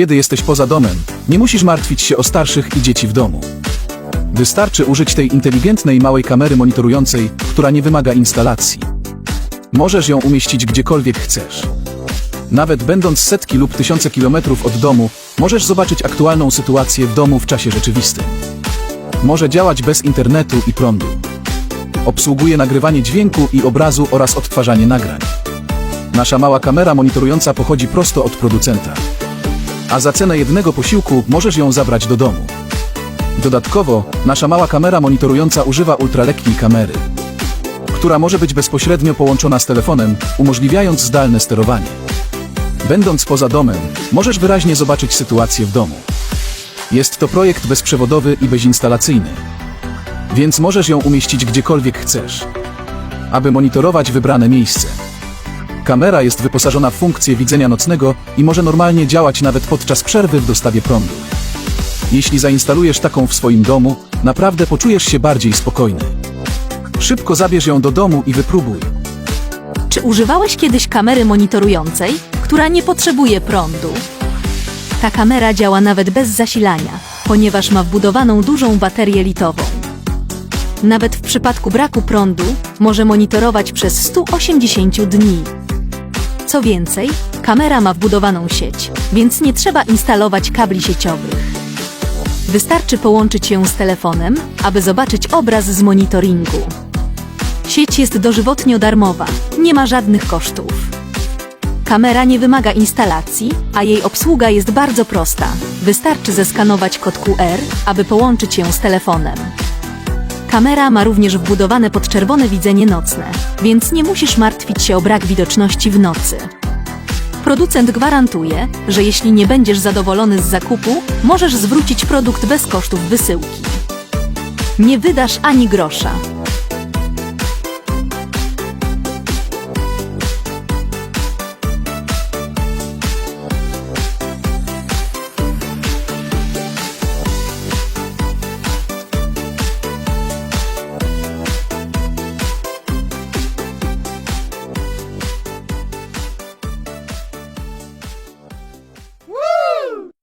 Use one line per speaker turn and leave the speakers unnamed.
Kiedy jesteś poza domem, nie musisz martwić się o starszych i dzieci w domu. Wystarczy użyć tej inteligentnej małej kamery monitorującej, która nie wymaga instalacji. Możesz ją umieścić gdziekolwiek chcesz. Nawet będąc setki lub tysiące kilometrów od domu, możesz zobaczyć aktualną sytuację w domu w czasie rzeczywistym. Może działać bez internetu i prądu. Obsługuje nagrywanie dźwięku i obrazu oraz odtwarzanie nagrań. Nasza mała kamera monitorująca pochodzi prosto od producenta. A za cenę jednego posiłku możesz ją zabrać do domu. Dodatkowo, nasza mała kamera monitorująca używa ultralekkiej kamery, która może być bezpośrednio połączona z telefonem, umożliwiając zdalne sterowanie. Będąc poza domem, możesz wyraźnie zobaczyć sytuację w domu. Jest to projekt bezprzewodowy i bezinstalacyjny, więc możesz ją umieścić gdziekolwiek chcesz, aby monitorować wybrane miejsce. Kamera jest wyposażona w funkcję widzenia nocnego i może normalnie działać nawet podczas przerwy w dostawie prądu. Jeśli zainstalujesz taką w swoim domu, naprawdę poczujesz się bardziej spokojny. Szybko zabierz ją do domu i wypróbuj.
Czy używałeś kiedyś kamery monitorującej, która nie potrzebuje prądu? Ta kamera działa nawet bez zasilania, ponieważ ma wbudowaną dużą baterię litową. Nawet w przypadku braku prądu może monitorować przez 180 dni. Co więcej, kamera ma wbudowaną sieć, więc nie trzeba instalować kabli sieciowych. Wystarczy połączyć ją z telefonem, aby zobaczyć obraz z monitoringu. Sieć jest dożywotnio darmowa, nie ma żadnych kosztów. Kamera nie wymaga instalacji, a jej obsługa jest bardzo prosta. Wystarczy zeskanować kod QR, aby połączyć ją z telefonem. Kamera ma również wbudowane podczerwone widzenie nocne, więc nie musisz martwić się o brak widoczności w nocy. Producent gwarantuje, że jeśli nie będziesz zadowolony z zakupu, możesz zwrócić produkt bez kosztów wysyłki. Nie wydasz ani grosza.